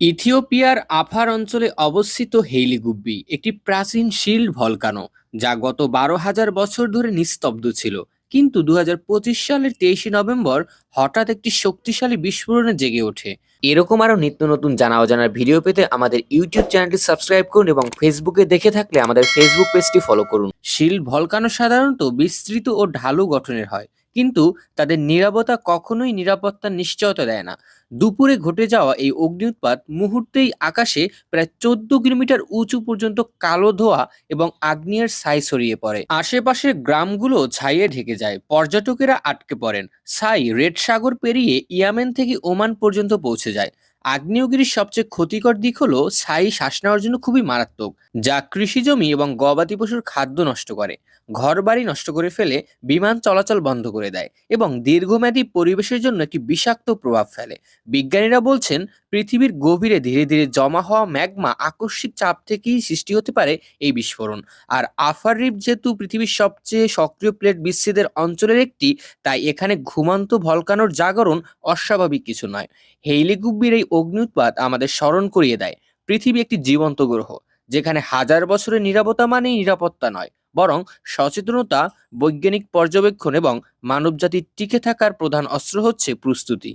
ইথিওপিয়ার আফার অঞ্চলে অবস্থিত হেইলিগুব্বি একটি প্রাচীন শিল ভলকানো, যা গত বারো হাজার বছর ধরে নিস্তব্ধ ছিল। কিন্তু দু হাজার পঁচিশ সালের তেইশে নভেম্বর হঠাৎ একটি শক্তিশালী বিস্ফোরণে জেগে ওঠে। এরকম আরও নিত্য নতুন জানা অজানার ভিডিও পেতে আমাদের ইউটিউব চ্যানেলটি সাবস্ক্রাইব করুন এবং ফেসবুকে দেখে থাকলে আমাদের ফেসবুক পেজটি ফলো করুন। শিল ভলকানো সাধারণত বিস্তৃত ও ঢালু গঠনের হয়। কিন্তু তাদের নিরাপত্তা কখনোই নিরাপত্তার নিশ্চয়তা দেয় না। দুপুরে ঘটে যাওয়া এই অগ্নি উৎপাত মুহূর্তেই আকাশে প্রায় চোদ্দ কিলোমিটার উঁচু পর্যন্ত কালো ধোয়া এবং আগ্নেয়ের ছাই ছড়িয়ে পড়ে। আশেপাশের গ্রামগুলো ছাইয়ে ঢেকে যায়। পর্যটকেরা আটকে পড়েন। ছাই রেড সাগর পেরিয়ে ইয়ামেন থেকে ওমান পর্যন্ত পৌঁছে যায়। আগ্নেয়গিরির সবচেয়ে ক্ষতিকর দিক হলো ছাই শ্বাস নেওয়ার জন্য খুবই মারাত্মক, যা কৃষি জমি এবং গবাদি পশুর খাদ্য নষ্ট করে, ঘরবাড়ি নষ্ট করে ফেলে, বিমান চলাচল বন্ধ করে দেয় এবং দীর্ঘমেয়াদী পরিবেশের জন্য একটি বিষাক্ত প্রভাব ফেলে। বিজ্ঞানীরা বলছেন, পৃথিবীর গভীরে ধীরে ধীরে জমা হওয়া ম্যাগমা আকস্মিক চাপ থেকেই সৃষ্টি হতে পারে এই বিস্ফোরণ। আর আফার রিপ যেহেতু পৃথিবীর সবচেয়ে সক্রিয় প্লেট বিচ্ছেদের অঞ্চলের একটি, তাই এখানে ঘুমান্ত ভলকানোর জাগরণ অস্বাভাবিক কিছু নয়। হেইলিগুব্বির এই অগ্নি উৎপাত আমাদের স্মরণ করিয়ে দেয়। পৃথিবী একটি জীবন্ত গ্রহ, যেখানে হাজার বছরের নিরাপত্তা মানেই নিরাপত্তা নয়, বরং সচেতনতা, বৈজ্ঞানিক পর্যবেক্ষণ এবং মানবজাতির টিকে থাকার প্রধান অস্ত্র হচ্ছে প্রস্তুতি।